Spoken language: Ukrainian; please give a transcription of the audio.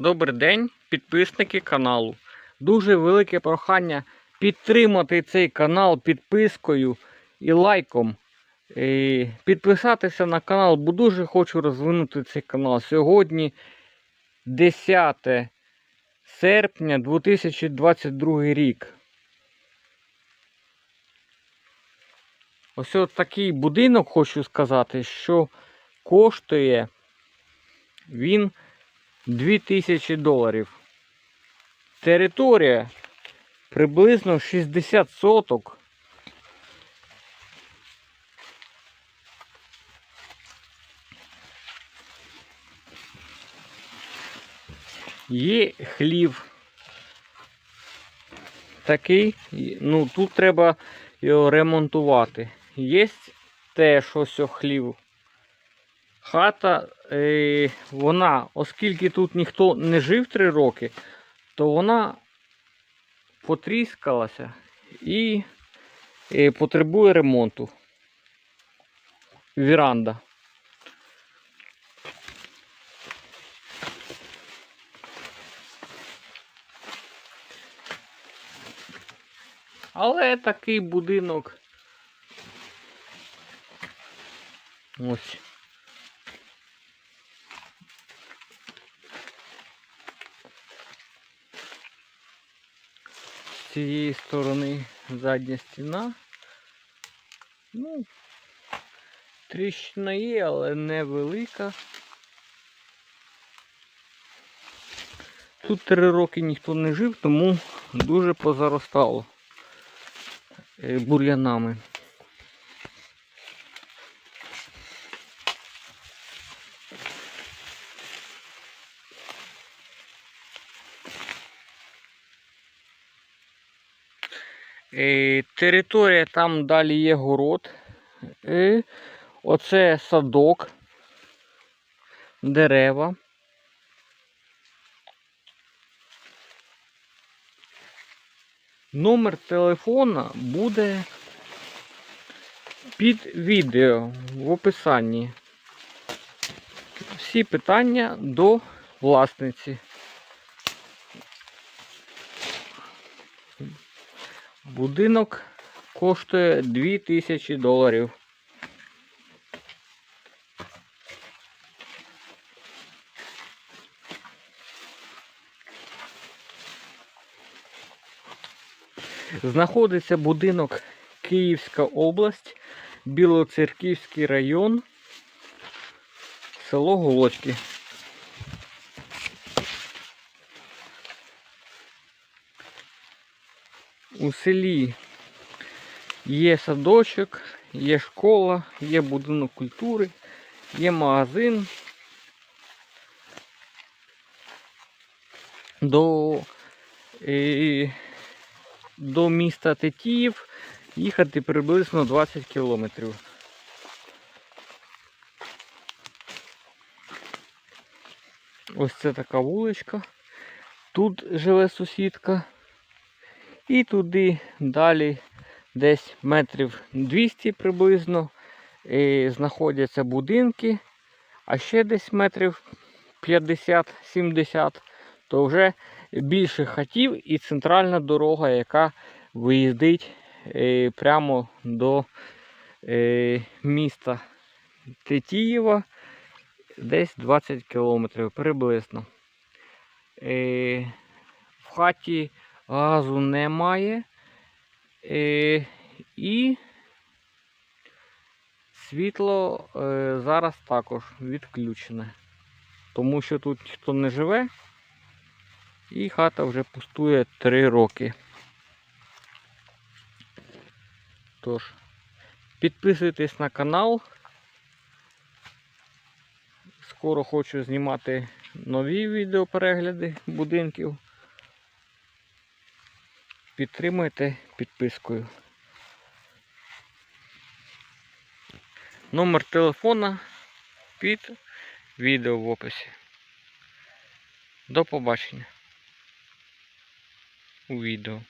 Добрий день, підписники каналу. Дуже велике прохання підтримати цей канал підпискою і лайком. І підписатися на канал, бо дуже хочу розвинути цей канал. Сьогодні 10 серпня 2022 рік. Ось от такий будинок хочу сказати, що коштує він 2000 доларів. Територія приблизно 60 соток. Є хлів. Такий, ну тут треба його ремонтувати. Є теж ось хлів. Хата, е, вона, оскільки тут ніхто не жив 3 роки, то вона потріскалася і е, потребує ремонту. Віранда. Але такий будинок. Ось. З цієї сторони задня стіна. Ну, тріщина є, але невелика. Тут три роки ніхто не жив, тому дуже позаростало е, бур'янами. Територія там далі є город. Оце садок, дерева. Номер телефона буде під відео в описанні. Всі питання до власниці. Будинок коштує 2000 доларів. Знаходиться будинок Київська область, Білоцерківський район, село Голочки. У селі є садочок, є школа, є будинок культури, є магазин. До, е, до міста Тетіїв їхати приблизно 20 кілометрів. Ось це така вуличка. Тут живе сусідка. І туди далі десь метрів 200 приблизно е, знаходяться будинки, а ще десь метрів 50-70, то вже більше хатів і центральна дорога, яка виїздить е, прямо до е, міста Тетіїва, десь 20 кілометрів приблизно. Е, в хаті газу немає. Е, і світло е, зараз також відключене. Тому що тут ніхто не живе. І хата вже пустує 3 роки. Тож, підписуйтесь на канал. Скоро хочу знімати нові відеоперегляди будинків. Підтримуйте підпискою. Номер телефона під відео в описі. До побачення у відео.